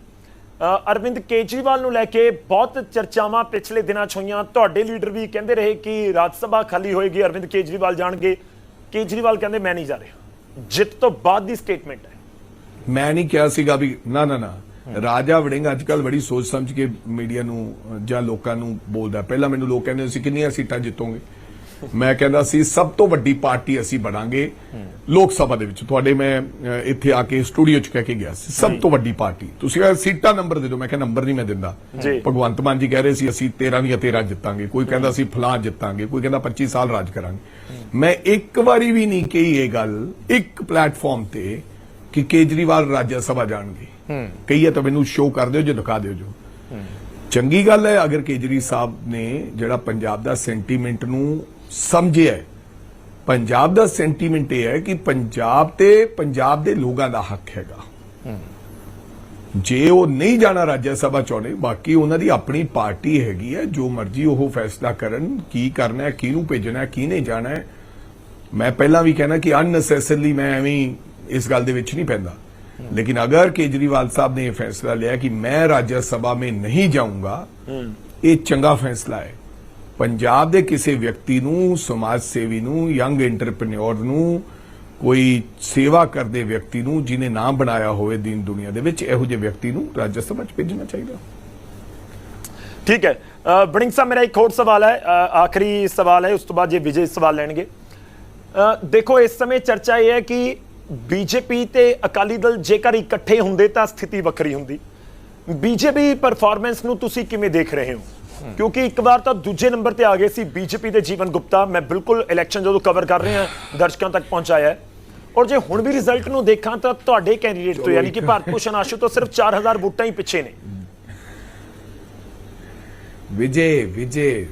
ਅਰਵਿੰਦ ਕੇਜਰੀਵਾਲ ਨੂੰ ਲੈ ਕੇ ਬਹੁਤ ਚਰਚਾਵਾਂ ਪਿਛਲੇ ਦਿਨਾਂ 'ਚ ਹੋਈਆਂ। ਤੁਹਾਡੇ ਲੀਡਰ ਵੀ ਕਹਿੰਦੇ ਰਹੇ ਕਿ ਰਾਜ ਸਭਾ ਖਾਲੀ ਹੋਏਗੀ, ਅਰਵਿੰਦ ਕੇਜਰੀਵਾਲ ਜਾਣਗੇ। ਕੇਜਰੀਵਾਲ ਕਹਿੰਦੇ, ਮੈਂ ਨਹੀਂ ਜਾ ਰਿਹਾ। ਜਿੱਤ ਤੋਂ ਬਾਅਦ ਦੀ ਸਟੇਟਮੈਂਟ ਹੈ। ਮੈਂ ਨਹੀਂ ਕਿਹਾ ਸੀਗਾ ਵੀ, ਨਾ ਨਾ ਨਾ। ਰਾਜਾ ਵੜਿੰਗ ਅੱਜ ਕੱਲ ਬੜੀ ਸੋਚ ਸਮਝ ਕੇ ਮੀਡੀਆ ਨੂੰ ਜਾਂ ਲੋਕਾਂ ਨੂੰ ਬੋਲਦਾ। ਪਹਿਲਾਂ ਮੈਨੂੰ ਲੋਕ ਕਹਿੰਦੇ ਸੀ, ਕਿੰਨੀਆਂ ਸੀਟਾਂ ਜਿੱਤੋਗੇ? ਮੈਂ ਕਹਿੰਦਾ ਸੀ ਸਭ ਤੋਂ ਵੱਡੀ ਪਾਰਟੀ ਅਸੀਂ ਬਣਾਂਗੇ ਲੋਕ ਸਭਾ ਦੇ ਵਿੱਚ। ਤੁਹਾਡੇ ਮੈਂ ਇੱਥੇ ਆ ਕੇ ਸਟੂਡੀਓ 'ਚ ਕਹਿ ਕੇ ਗਿਆ ਸੀ। ਸਭ ਤੋਂ ਵੱਡੀ ਪਾਰਟੀ। ਤੁਸੀਂ ਕਹਿੰਦੇ ਸੀਟਾਂ ਨੰਬਰ ਦੇ ਦਿਓ। ਮੈਂ ਕਿਹਾ ਨੰਬਰ ਨਹੀਂ ਮੈਂ ਦਿੰਦਾ। ਭਗਵੰਤ ਮਾਨ ਜੀ ਕਹਿ ਰਹੇ ਸੀ ਅਸੀਂ 13 ਦੀਆਂ 13 ਜਿੱਤਾਂਗੇ। ਕੋਈ ਕਹਿੰਦਾ ਸੀ ਫਲਾਂ ਜਿੱਤਾਂਗੇ। ਕੋਈ ਕਹਿੰਦਾ 25 ਸਾਲ ਰਾਜ ਕਰਾਂਗੇ। ਮੈਂ ਇੱਕ ਵਾਰੀ ਵੀ ਨਹੀਂ ਕਹੀ ਇਹ ਗੱਲ ਇੱਕ ਪਲੇਟਫਾਰਮ ਤੇ ਕਿ ਕੇਜਰੀਵਾਲ ਰਾਜ ਸਭਾ ਜਾਣਗੇ। ਕਹੀ ਹੈ ਤਾਂ ਮੈਨੂੰ ਸ਼ੋਅ ਕਰ ਦਿਓ ਜੋ ਦਿਖਾ ਦਿਓ ਜੋ। ਚੰਗੀ ਗੱਲ ਹੈ ਅਗਰ ਕੇਜਰੀ ਸਾਹਿਬ ਨੇ ਜਿਹੜਾ ਪੰਜਾਬ ਦਾ ਸੈਂਟੀਮੈਂਟ ਨੂੰ ਸਮਝਿਆ। ਪੰਜਾਬ ਦਾ ਸੈਂਟੀਮੈਂਟ ਇਹ ਹੈ ਕਿ ਪੰਜਾਬ ਤੇ ਪੰਜਾਬ ਦੇ ਲੋਕਾਂ ਦਾ ਹੱਕ ਹੈਗਾ। ਜੇ ਉਹ ਨਹੀਂ ਜਾਣਾ ਰਾਜ ਸਭਾ ਚੋਣੇ ਬਾਕੀ ਉਹਨਾਂ ਦੀ ਆਪਣੀ ਪਾਰਟੀ ਹੈਗੀ ਹੈ ਜੋ ਮਰਜ਼ੀ ਉਹ ਫੈਸਲਾ ਕਰਨ ਕੀ ਕਰਨਾ ਹੈ ਕਿਹਨੂੰ ਭੇਜਣਾ ਹੈ ਕੀ ਨਹੀਂ ਜਾਣਾ ਹੈ। ਮੈਂ ਪਹਿਲਾਂ ਵੀ ਕਹਿਣਾ ਕਿ ਅਨਨੈਸੈਸਰਲੀ ਮੈਂ ਐਵੇਂ ਇਸ ਗੱਲ ਦੇ ਵਿੱਚ ਨਹੀਂ ਪੈਂਦਾ। ਲੇਕਿਨ ਅਗਰ ਕੇਜਰੀਵਾਲ ਸਾਹਿਬ ਨੇ ਇਹ ਫੈਸਲਾ ਲਿਆ ਕਿ ਮੈਂ ਰਾਜ ਸਭਾ में ਨਹੀਂ ਜਾਊਂਗਾ ਇਹ ਚੰਗਾ ਫੈਸਲਾ ਹੈ। ਪੰਜਾਬ ਦੇ ਕਿਸੇ ਵਿਅਕਤੀ ਨੂੰ ਸਮਾਜ ਸੇਵੀ ਨੂੰ ਯੰਗ ਐਂਟਰਪ੍ਰੀਨਿਓਰ ਨੂੰ ਕੋਈ ਸੇਵਾ ਕਰਦੇ ਵਿਅਕਤੀ ਨੂੰ ਜਿਨੇ ਨਾਮ ਬਣਾਇਆ ਹੋਵੇ ਦੀਨ ਦੁਨੀਆ ਦੇ ਵਿੱਚ ਇਹੋ ਜਿਹੇ ਵਿਅਕਤੀ ਨੂੰ ਰਾਜ ਸਭਾ 'ਚ ਭੇਜਣਾ ਚਾਹੀਦਾ। ਠੀਕ ਹੈ। ਅ, ਬੜਿੰਗ ਸਾਹਿਬ ਮੇਰਾ ਇੱਕ ਹੋਰ ਸਵਾਲ ਹੈ। ਆਖਰੀ ਸਵਾਲ ਹੈ ਉਸ ਤੋਂ ਬਾਅਦ ਜੇ ਵਿਜੇ ਸਵਾਲ ਲੈਣਗੇ। ਦੇਖੋ ਇਸ ਸਮੇਂ ਚਰਚਾ ਇਹ ਹੈ ਕਿ ਬੀਜੇਪੀ ਤੇ ਅਕਾਲੀ ਦਲ ਜੇਕਰ ਇਕੱਠੇ ਹੁੰਦੇ ਤਾਂ ਸਥਿਤੀ ਵੱਖਰੀ ਹੁੰਦੀ। ਬੀਜੇਪੀ ਪਰਫਾਰਮੈਂਸ ਨੂੰ ਤੁਸੀਂ ਕਿਵੇਂ ਦੇਖ ਰਹੇ ਹੋ? ਕਿਉਂਕਿ ਇੱਕ ਵਾਰ ਤਾਂ ਦੂਜੇ ਨੰਬਰ ਤੇ ਆ ਗਏ ਸੀ ਬੀਜੇਪੀ ਦੇ ਜੀਵਨ ਗੁਪਤਾ। ਮੈਂ ਬਿਲਕੁਲ ਇਲੈਕਸ਼ਨ ਜਦੋਂ ਕਵਰ ਕਰ ਰਹੇ ਹਾਂ ਦਰਸ਼ਕਾਂ ਤੱਕ ਪਹੁੰਚਾਇਆ ਹੈ। ਔਰ ਜੇ ਹੁਣ ਵੀ ਰਿਜ਼ਲਟ ਨੂੰ ਦੇਖਾਂ ਤਾਂ ਤੁਹਾਡੇ ਕੈਂਡੀਡੇਟ ਤੋਂ ਯਾਨੀ ਕਿ ਭਾਰਤ ਭੂਸ਼ਣ ਆਸ਼ੂ ਤੋਂ ਸਿਰਫ 4000 ਵੋਟਾਂ ਹੀ ਪਿੱਛੇ ਨੇ। ਵਿਜੇ ਵਿਜੇ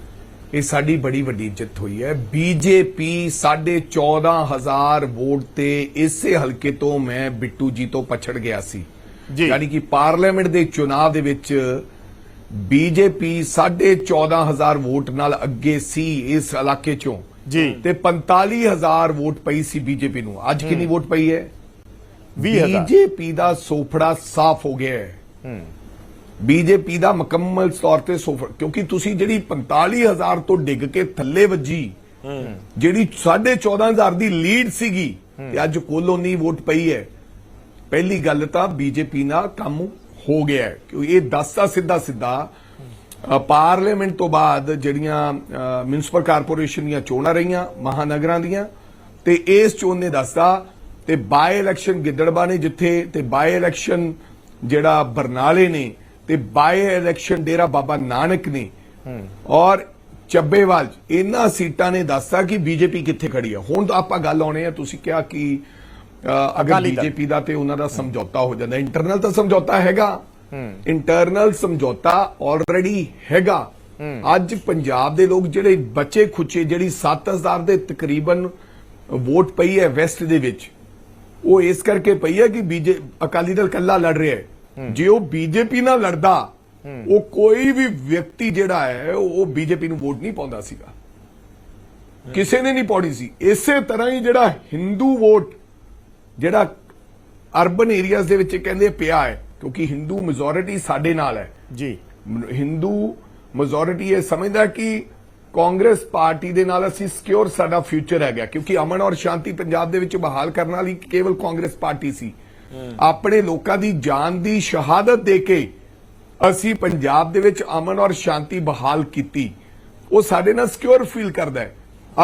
ਇਹ ਸਾਡੀ ਬੜੀ ਵੱਡੀ ਜਿੱਤ ਹੋਈ ਹੈ। ਬੀਜੇਪੀ 14500 ਵੋਟ ਤੇ ਇਸੇ ਹਲਕੇ ਤੋਂ ਮੈਂ ਬਿੱਟੂ ਜੀ ਤੋਂ ਪਛੜ ਗਿਆ ਸੀ। ਜੀ। ਯਾਨੀ ਕਿ ਪਾਰਲੀਮੈਂਟ ਦੇ ਚੁਣਾਵ ਦੇ ਵਿੱਚ ਬੀਜੇਪੀ 14500 ਵੋਟ ਨਾਲ ਅੱਗੇ ਸੀ ਇਸ ਇਲਾਕੇ ਚੋਂ। ਜੀ। ਤੇ 45000 ਵੋਟ ਪਈ ਸੀ ਬੀਜੇਪੀ ਨੂੰ। ਅੱਜ ਕਿੰਨੀ ਵੋਟ ਪਈ ਹੈ? 20000 ਬੀਜੇਪੀ ਦਾ ਸੋਫੜਾ ਸਾਫ਼ ਹੋ ਗਿਆ ਹੈ। ਬੀਜੇਪੀ ਦਾ ਮੁਕੰਮਲ ਤੌਰ ਤੇ ਸੋਫੜ ਕਿਉਂਕਿ ਤੁਸੀਂ ਜਿਹੜੀ 45000 ਤੋਂ ਡਿੱਗ ਕੇ ਥੱਲੇ ਵੱਜੀ ਜਿਹੜੀ 14500 ਦੀ ਲੀਡ ਸੀਗੀ ਤੇ ਅੱਜ ਕੋਲੋਨੀ ਵੋਟ ਪਈ ਹੈ। ਪਹਿਲੀ ਗੱਲ ਤਾਂ ਬੀਜੇਪੀ ਨਾਲ ਕੰਮ ਹੋ ਗਿਆ ਕਿਉਂਕਿ ਇਹ ਦੱਸਦਾ ਸਿੱਧਾ ਸਿੱਧਾ ਪਾਰਲੀਮੈਂਟ ਤੋਂ ਬਾਅਦ ਜਿਹੜੀਆਂ ਮਿਊਨਿਸਪਲ ਕਾਰਪੋਰੇਸ਼ਨ ਦੀਆਂ ਚੋਣਾਂ ਰਹੀਆਂ ਮਹਾਨਗਰਾਂ ਦੀਆਂ ਤੇ ਇਸ ਚੋਣ ਨੇ ਦੱਸਦਾ ਤੇ ਬਾਈ ਇਲੈਕਸ਼ਨ ਗਿੱਦੜਬਾ ਨੇ ਜਿੱਥੇ ਤੇ ਬਾਈ ਇਲੈਕਸ਼ਨ ਜਿਹੜਾ ਬਰਨਾਲੇ ਨੇ ਤੇ ਬਾਈ ਇਲੈਕਸ਼ਨ ਡੇਰਾ ਬਾਬਾ ਨਾਨਕ ਨੇ। ਔਰ ਚੱਬੇਵਾਲ ਇਹਨਾਂ ਸੀਟਾਂ ਨੇ ਦੱਸਦਾ ਕਿ ਬੀਜੇਪੀ ਕਿੱਥੇ ਖੜੀ ਹੈ ਹੁਣ ਤਾਂ ਆਪਾਂ ਗੱਲ ਆਉਣੇ ਆ ਤੁਸੀਂ ਕਿਹਾ ਕਿ ਅਗਰ। ਬੀਜੇਪੀ ਦਾ ਤੇ ਉਹਨਾਂ ਦਾ ਸਮਝੌਤਾ ਹੋ ਜਾਂਦਾ ਇੰਟਰਨਲ ਤਾਂ ਸਮਝੌਤਾ ਹੈਗਾ। ਇੰਟਰਨਲ ਸਮਝੌਤਾ ਆਲਰੇਡੀ ਹੈਗਾ। ਅੱਜ ਪੰਜਾਬ ਦੇ ਲੋਕ ਜਿਹੜੇ ਬੱਚੇ ਖੁੱਚੇ ਜਿਹੜੀ 7000 ਦੇ ਤਕਰੀਬਨ ਵੋਟ ਪਈ ਹੈ ਵੈਸਟ ਦੇ ਵਿੱਚ ਉਹ ਇਸ ਕਰਕੇ ਪਈ ਹੈ ਕਿ ਬੀਜੇ ਅਕਾਲੀ ਦਲ ਕੱਲਾ ਲੜ ਰਿਹਾ ਹੈ। ਜੇ ਉਹ ਬੀਜੇਪੀ ਨਾਲ ਲੜਦਾ ਉਹ ਕੋਈ ਵੀ ਵਿਅਕਤੀ ਜਿਹੜਾ ਹੈ ਉਹ ਬੀਜੇਪੀ ਨੂੰ ਵੋਟ ਨਹੀਂ ਪਾਉਂਦਾ ਸੀਗਾ। ਕਿਸੇ ਨੇ ਨਹੀਂ ਪਾਉਣੀ ਸੀ। ਇਸੇ ਤਰ੍ਹਾਂ ਹੀ ਜਿਹੜਾ ਹਿੰਦੂ ਵੋਟ ਜਿਹੜਾ ਅਰਬਨ ਏਰੀਆਜ਼ ਦੇ ਵਿੱਚ ਕਹਿੰਦੇ ਪਿਆ ਹੈ ਕਿਉਂਕਿ ਹਿੰਦੂ ਮੈਜੋਰਿਟੀ ਸਾਡੇ ਨਾਲ ਹੈ। ਜੀ। ਹਿੰਦੂ ਮੈਜੋਰਿਟੀ ਇਹ ਸਮਝਦਾ ਕਿ ਕਾਂਗਰਸ ਪਾਰਟੀ ਦੇ ਨਾਲ ਅਸੀਂ ਸਿਕਿਉਰ ਸਾਡਾ ਫਿਊਚਰ ਹੈਗਾ ਕਿਉਂਕਿ ਅਮਨ ਔਰ ਸ਼ਾਂਤੀ ਪੰਜਾਬ ਦੇ ਵਿੱਚ ਬਹਾਲ ਕਰਨ ਵਾਲੀ ਕੇਵਲ ਕਾਂਗਰਸ ਪਾਰਟੀ ਸੀ। ਆਪਣੇ ਲੋਕਾਂ ਦੀ ਜਾਨ ਦੀ ਸ਼ਹਾਦਤ ਦੇ ਕੇ ਅਸੀਂ ਪੰਜਾਬ ਦੇ ਵਿੱਚ ਅਮਨ ਔਰ ਸ਼ਾਂਤੀ ਬਹਾਲ ਕੀਤੀ। ਉਹ ਸਾਡੇ ਨਾਲ ਸਿਕਿਉਰ ਫੀਲ ਕਰਦਾ ਹੈ।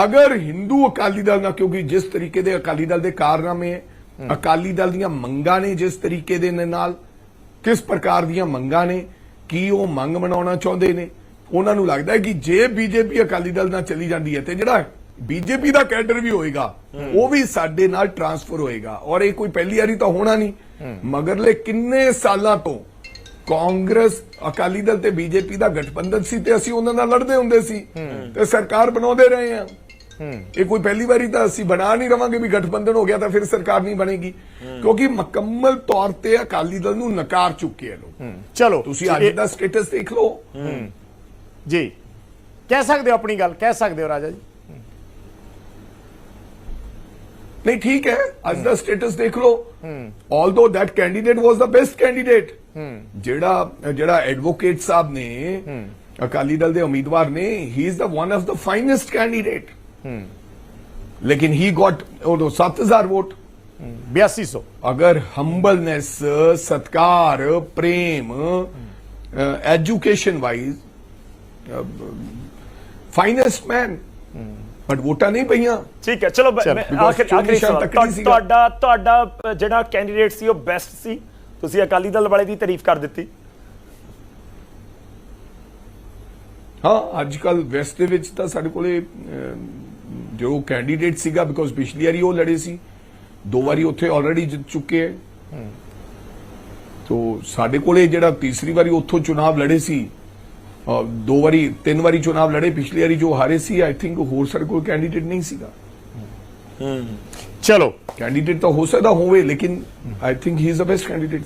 ਅਗਰ ਹਿੰਦੂ ਅਕਾਲੀ ਦਲ ਨਾਲ ਕਿਉਂਕਿ ਜਿਸ ਤਰੀਕੇ ਦੇ ਅਕਾਲੀ ਦਲ ਦੇ ਕਾਰਨਾਮੇ ਹੈ ਅਕਾਲੀ ਦਲ ਦੀਆਂ ਮੰਗਾਂ ਨੇ ਜਿਸ ਤਰੀਕੇ ਦੇ ਨਾਲ ਕਿਸ ਪ੍ਰਕਾਰ ਦੀਆਂ ਮੰਗਾਂ ਨੇ ਕੀ ਉਹ ਮੰਗ ਮਨਾਉਣਾ ਚਾਹੁੰਦੇ ਨੇ ਉਹਨਾਂ ਨੂੰ ਲੱਗਦਾ ਹੈ ਕਿ ਜੇ ਬੀਜੇਪੀ ਅਕਾਲੀ ਦਲ ਨਾਲ ਚਲੀ ਜਾਂਦੀ ਹੈ ਤੇ ਜਿਹੜਾ ਬੀਜੇਪੀ ਦਾ ਕੈਡਰ ਵੀ ਹੋਏਗਾ ਉਹ ਵੀ ਸਾਡੇ ਨਾਲ ਟਰਾਂਸਫਰ ਹੋਏਗਾ। ਔਰ ਇਹ ਕੋਈ ਪਹਿਲੀ ਵਾਰੀ ਤਾਂ ਹੋਣਾ ਨਹੀਂ। ਮਗਰਲੇ ਕਿੰਨੇ ਸਾਲਾਂ ਤੋਂ ਕਾਂਗਰਸ ਅਕਾਲੀ ਦਲ ਤੇ ਬੀਜੇਪੀ ਦਾ ਗਠਬੰਧਨ ਸੀ ਤੇ ਅਸੀਂ ਉਹਨਾਂ ਨਾਲ ਲੜਦੇ ਹੁੰਦੇ ਸੀ ਤੇ ਸਰਕਾਰ ਬਣਾਉਂਦੇ ਰਹੇ ਹਾਂ। ਇਹ ਕੋਈ ਪਹਿਲੀ ਵਾਰੀ ਤਾਂ ਅਸੀਂ ਬਣਾ ਨਹੀਂ ਰਵਾਂਗੇ ਵੀ ਗਠਬੰਧਨ ਹੋ ਗਿਆ ਤਾਂ ਫਿਰ ਸਰਕਾਰ ਨਹੀਂ ਬਣੇਗੀ। ਕਿਉਂਕਿ ਮੁਕੰਮਲ ਤੌਰ ਤੇ ਅਕਾਲੀ ਦਲ ਨੂੰ ਨਕਾਰ ਚੁੱਕੇ ਆ ਲੋਕ। ਚਲੋ ਤੁਸੀਂ ਅੱਜ ਦਾ ਸਟੇਟਸ ਦੇਖ ਲਓ। ਜੀ। ਕਹਿ ਸਕਦੇ ਹੋ ਆਪਣੀ ਗੱਲ ਕਹਿ ਸਕਦੇ ਹੋ ਰਾਜਾ ਜੀ? ਨਹੀਂ ਠੀਕ ਹੈ। ਅੱਜ ਦਾ ਸਟੇਟਸ ਦੇਖ ਲਓ। Although that candidate was the best candidate ਜਿਹੜਾ ਜਿਹੜਾ ਐਡਵੋਕੇਟ ਸਾਹਿਬ ਨੇ ਅਕਾਲੀ ਦਲ ਦੇ ਉਮੀਦਵਾਰ ਨੇ he is the one of the finest candidate ਲੇਕਿਨ ਹੀ ਗਾਟ ਉਹ 7000 ਵੋਟ 8200 ਅਗਰ ਹੰਬਲਨੈਸ ਸਤਕਾਰ ਪ੍ਰੇਮ education wise finest man but ਵੋਟਾਂ ਨਹੀਂ ਪਈਆਂ ਠੀਕ ਹੈ ਚਲੋ ਆਖਿਰ ਆਖਰੀ। ਤੁਹਾਡਾ ਤੁਹਾਡਾ ਜਿਹੜਾ ਕੈਂਡੀਡੇਟ ਸੀ ਉਹ ਬੈਸਟ ਸੀ ਤੁਸੀਂ ਅਕਾਲੀ ਦਲ ਵਾਲੇ ਦੀ ਤਾਰੀਫ ਕਰ ਦਿੱਤੀ ਹਾਂ ਅੱਜ ਕੱਲ ਵੈਸਟ ਦੇ ਵਿੱਚ ਤਾਂ ਸਾਡੇ ਕੋਲੇ ਜੋ ਕੈਂਡੀਡੇਟ ਸੀਗਾ ਬਿਕੋਜ਼ ਪਿਛਲੀ ਵਾਰੀ ਉਹ ਲੜੇ ਸੀ ਦੋ ਵਾਰੀ ਉੱਥੇ ਆਲਰੇਡੀ ਜਿੱਤ ਚੁੱਕੇ ਹੈ। ਤੋ ਸਾਡੇ ਕੋਲੇ ਜਿਹੜਾ ਤੀਸਰੀ ਵਾਰੀ ਉੱਥੋਂ ਚੁਣਾਵ ਲੜੇ ਸੀ ਅ, ਦੋ ਵਾਰੀ ਤਿੰਨ ਵਾਰੀ ਚੁਣਾਵ ਲੜੇ ਪਿਛਲੀ ਵਾਰੀ ਜੋ ਹਾਰੇ ਸੀ ਆਈ ਥਿੰਕ ਹੋਰ ਸਾਡੇ ਕੋਲ ਕੈਂਡੀਡੇਟ ਨਹੀਂ ਸੀਗਾ। ਚਲੋ। ਕੈਂਡੀਡੇਟ ਤਾਂ ਹੋ ਸਕਦਾ ਹੋਵੇ ਲੇਕਿਨ I think he is the best candidate